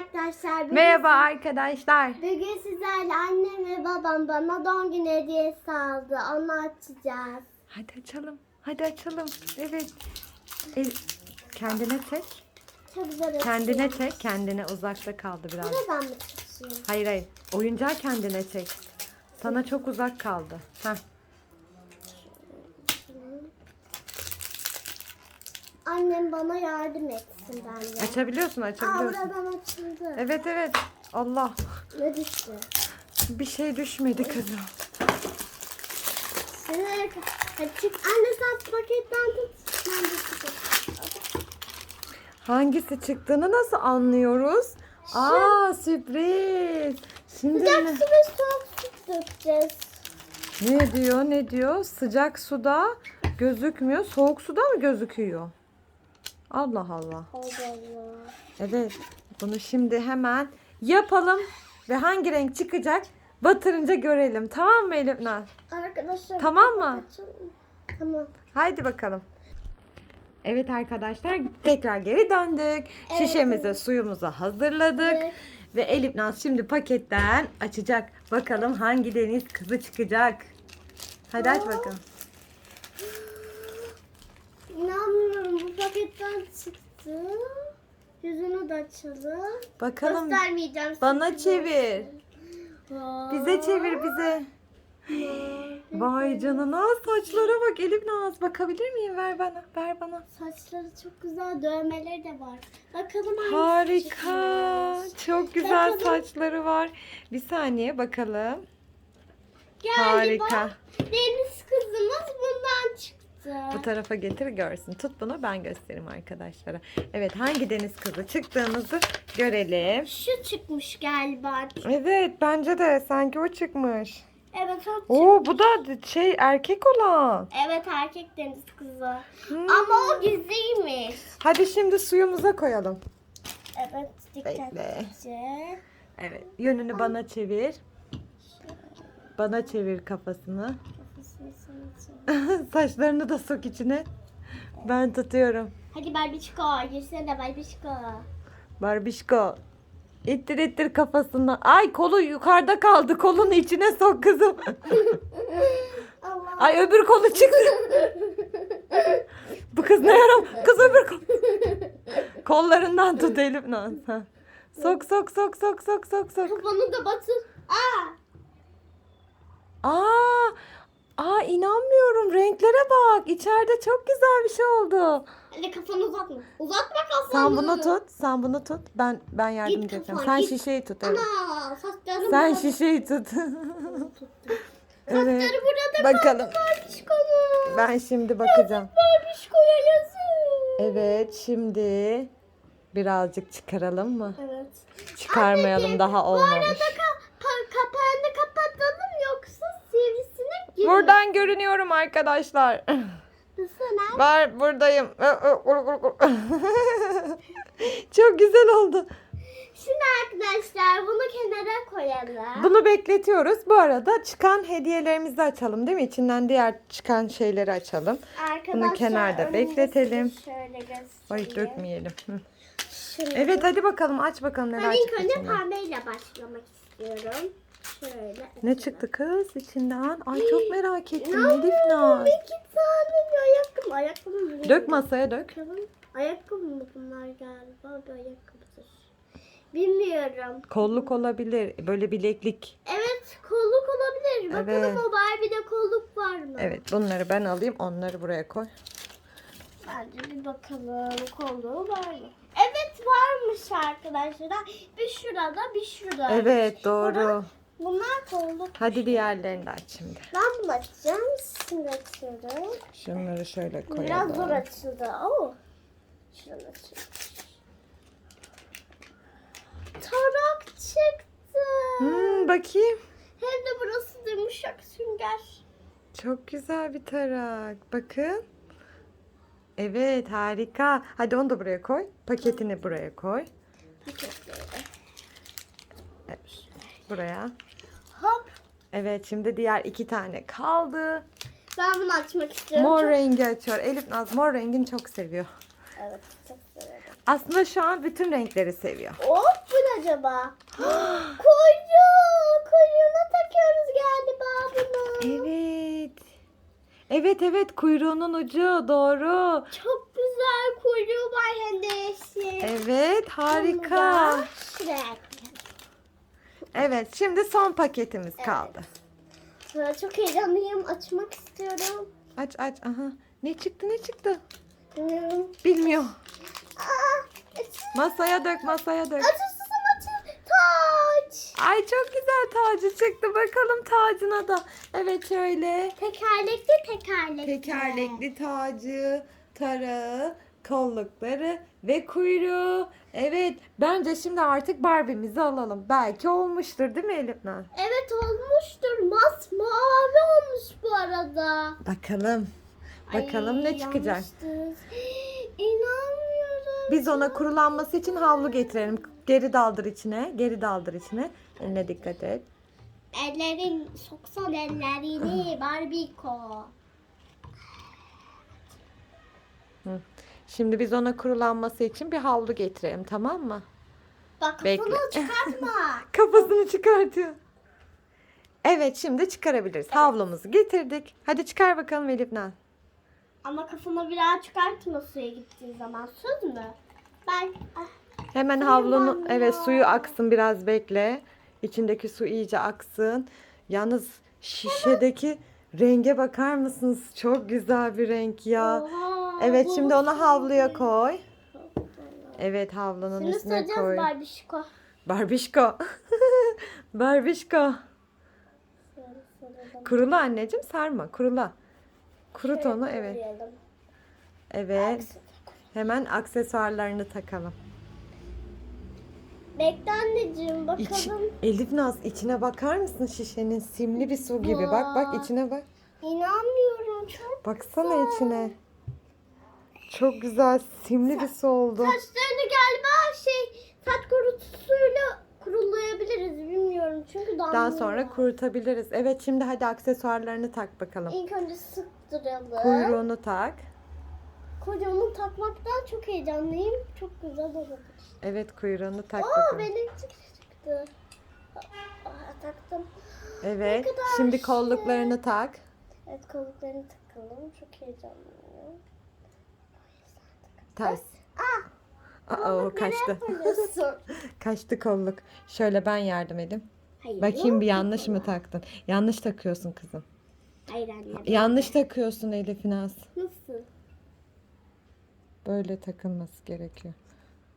arkadaşlar. Bugün, Merhaba arkadaşlar. Bugün sizlerle annem ve babam bana doğum günü hediyesi aldı. Onu açacağız. Hadi açalım. Hadi açalım. Evet. El, kendine çek. Çok güzel Kendine çek. Kendine uzakta kaldı biraz. Buradan mı tutayım? Hayır hayır. Oyuncağı kendine çek. Sana çok uzak kaldı. Heh. Annem bana yardım etsin bence. Açabiliyorsun Aa açabiliyorsun. buradan açıldı. Evet evet. Allah. Ne düştü? Bir şey düşmedi kızım. Hadi çık. Anne sen paketten tut. Ben de tutayım. Hangisi çıktığını nasıl anlıyoruz? Aa sürpriz. Şimdi Sıcak ne? su ve soğuk su dökeceğiz. Ne diyor? Ne diyor? Sıcak suda gözükmüyor. Soğuk suda mı gözüküyor? Allah Allah. Evet. Bunu şimdi hemen yapalım ve hangi renk çıkacak batırınca görelim. Tamam mı Elif Naz? Arkadaşlar. Tamam mı? Tamam. Haydi bakalım. Evet arkadaşlar tekrar geri döndük. Şişemize suyumuzu hazırladık. Evet. Ve Elif Naz şimdi paketten açacak. Bakalım hangi deniz kızı çıkacak. Hadi aç bakalım. İnanmıyorum bu paketten çıktı. Yüzünü de açalım. Bakalım Göstermeyeceğim. bana çevir. Aa. Bize çevir bize. Vay canına saçlara bak Elif Naz. Bakabilir miyim? Ver bana. Ver bana. Saçları çok güzel, dövmeleri de var. Bakalım hangisi Harika. Çok güzel Bakalım. saçları var. Bir saniye bakalım. Galiba Harika. deniz kızımız bundan çıktı. Bu tarafa getir görsün. Tut bunu ben göstereyim arkadaşlara. Evet hangi deniz kızı çıktığımızı görelim. Şu çıkmış galiba. Evet bence de sanki o çıkmış. Evet o çık- Oo bu da şey erkek olan. Evet erkek deniz kızı. Hmm. Ama o gizliymiş. Hadi şimdi suyumuza koyalım. Evet dikkatlice. Evet yönünü bana çevir. Bana çevir kafasını. Kafasını. Saçlarını da sok içine. Ben tutuyorum. Hadi Barbişko girsene Barbişko. Barbişko. İttir ittir kafasından. Ay kolu yukarıda kaldı. Kolun içine sok kızım. Allah. Ay öbür kolu çıktı. Bu kız ne yaram? Kız öbür kol. Kollarından tut Elif. Sok sok sok sok sok sok sok. Kafanı da batır. Aa. Aa, aa inanmıyorum. Renklere bak. İçeride çok güzel bir şey oldu. Hadi kafanı uzatma. Uzatma kafanı. Sen bunu tut. Sen bunu tut. Ben ben yardımcı Git edeceğim. kafan, Sen git. şişeyi tut. Evet. Ana saçlarım Sen burada. şişeyi tut. evet. Saçları burada Bakalım. Barbişko'nun. Ben şimdi bakacağım. Barbişko'ya yazık. Evet şimdi birazcık çıkaralım mı? Evet. Çıkarmayalım Anneciğim, daha Bu olmamış. arada Buradan görünüyorum arkadaşlar. Sana. Var buradayım. Çok güzel oldu. Şimdi arkadaşlar bunu kenara koyalım. Bunu bekletiyoruz. Bu arada çıkan hediyelerimizi açalım değil mi? İçinden diğer çıkan şeyleri açalım. Arkadaşlar bunu kenarda bekletelim. Şöyle göstereyim. Ay dökmeyelim. Şöyle. Evet hadi bakalım aç bakalım neler Ben ilk çıktı önce içinden. pembeyle başlamak istiyorum. Şöyle. Ne çıktı kız içinden? Ay çok merak ettim. Elif Naz. İki tane ayakkabı. Ayakkabı mı? Dök masaya dök. Ayakkabı mı bunlar galiba? Bir ayakkabıdır. Bilmiyorum. Kolluk olabilir. Böyle bileklik. Evet kolluk olabilir. Bakalım Evet. o Barbie'de kolluk var mı? Evet bunları ben alayım. Onları buraya koy. Bence bir bakalım kolluğu var mı? Evet varmış arkadaşlar. Bir şurada bir şurada. Evet doğru. Bunlar, bunlar kolluk. Hadi diğerlerini de aç şimdi. Ben bunu açacağım. Şimdi açıyorum. Şunları şöyle koyalım. Biraz zor açıldı. Oo. Şunu açıyorum. Tarak çıktı. Hmm, bakayım. Hem de burası yumuşak sünger. Çok güzel bir tarak. Bakın. Evet harika. Hadi onu da buraya koy. Paketini buraya koy. Paketleri. Buraya. Hop. Evet şimdi diğer iki tane kaldı. Ben bunu açmak istiyorum. Mor Çok- rengi açıyor. Elif Naz mor rengini çok seviyor. Evet çok severim. Aslında şu an bütün renkleri seviyor. Hop bu acaba? Kuyruğu. Kuyruğuna takıyoruz galiba bunu. Evet. Evet evet kuyruğunun ucu doğru. Çok güzel kuyruğu var hem de yeşil. Evet harika. Shrek. Evet şimdi son paketimiz kaldı. Sonra çok heyecanlıyım. Açmak istiyorum. Aç aç aha. Ne çıktı ne çıktı? Bilmiyorum. Bilmiyor. Aa, Masaya dök masaya dök. açılsın açıl. Taç. Ay çok güzel tacı çıktı. Bakalım tacına da. Evet şöyle. Tekerlekli tekerlekli. Tekerlekli tacı, tarağı, kollukları ve kuyruğu. Evet bence şimdi artık Barbie'mizi alalım. Belki olmuştur değil mi Elif Naz? Evet olmuştur. Masmavi olmuş bu arada. Bakalım. Bakalım Ay, ne çıkacak. yanlıştır. İnanmıyorum. Biz ona kurulanması için havlu getirelim. Geri daldır içine. Geri daldır içine. Eline dikkat et. Ellerin soksan ellerini Barbiko. Şimdi biz ona kurulanması için bir havlu getirelim tamam mı? Bak Bekle. kafanı çıkartma. Kafasını çıkartıyor. Evet şimdi çıkarabiliriz. Havlumuzu getirdik. Hadi çıkar bakalım Elif Naz. Ama kafanı biraz çıkartma suya gittiğin zaman. Söz mü? Ben ah, Hemen havlunu ya. evet suyu aksın biraz bekle. İçindeki su iyice aksın. Yalnız şişedeki renge bakar mısınız? Çok güzel bir renk ya. oha, Evet şimdi onu havluya koy. Evet havlunun Şimdi üstüne saracağız koy. Barbişko. Barbişko. Barbişko. Kurula anneciğim sarma kurula. Kurut Şöyle onu evet. Evet. Aksın. Hemen aksesuarlarını takalım. Bekle anneciğim İç, bakalım. Elif Naz içine bakar mısın şişenin simli bir su gibi. Bak bak içine bak. İnanmıyorum çok Baksana içine. Çok güzel simli bir su oldu. Saçlarını galiba şey saç kurutusuyla kurulayabiliriz bilmiyorum çünkü damlıyor. Daha sonra kurutabiliriz. Evet şimdi hadi aksesuarlarını tak bakalım. İlk önce sıktıralım. Kuyruğunu tak. Kocamı takmaktan çok heyecanlıyım. Çok güzel olabilir. Evet kuyruğunu tak Aa bakalım. benim çıktı. Aa, taktım. Evet. Şimdi kolluklarını tak. Evet kolluklarını takalım. Çok heyecanlıyım. Ters. Ah! Aa o kaçtı. Kaçtı kolluk. Şöyle ben yardım edeyim. Hayır. Bakayım bir yanlış mı taktın? Yanlış takıyorsun kızım. Hayır anne. Yanlış takıyorsun Elif Naz. Nasıl? Böyle takılması gerekiyor.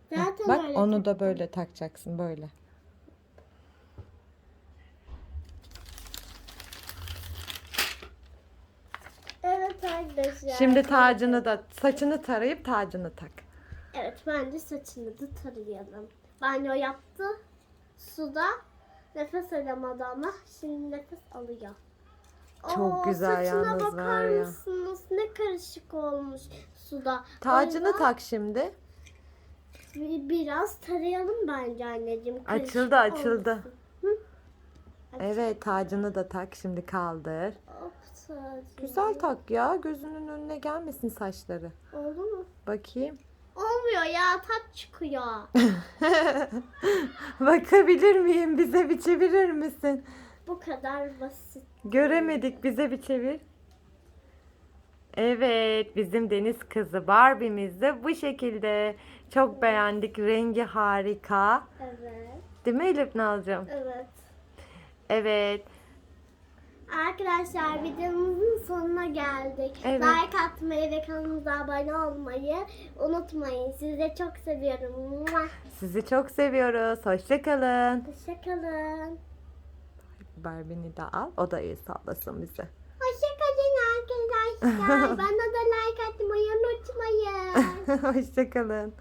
Zaten Bak öyle onu da böyle takacaksın böyle. Evet arkadaşlar. Şimdi tacını da saçını tarayıp tacını tak. Evet bence saçını da tarayalım. Banyo yaptı. Suda nefes alamadı ama şimdi nefes alıyor. Çok güzel saçına yalnız bakar var ya. mısınız? Ne karışık olmuş suda. Tacını O yüzden tak şimdi. bir- Biraz tarayalım bence anneciğim. karışık Açıldı, açıldı. olmasın. Evet tacını da tak şimdi kaldır. Güzel tak ya gözünün önüne gelmesin saçları. Oldu mu? Bakayım. Olmuyor ya taç çıkıyor. Bakabilir miyim? Bize bir çevirir misin? Bu kadar basit. Göremedik bize bir çevir. Evet bizim deniz kızı Barbie'miz de bu şekilde. Çok beğendik. Rengi harika. Evet. Değil mi Elif Nazcığım? Evet. Evet. Arkadaşlar videomuzun sonuna geldik. Evet. Like atmayı ve kanalımıza abone olmayı unutmayın. Sizi çok seviyorum. Sizi çok seviyoruz. Hoşçakalın. Hoşçakalın. Barbie'ni de al. O da iyi sağlasın bize. Hoşçakalın arkadaşlar. Bana da like atmayı unutmayın. Hoşçakalın.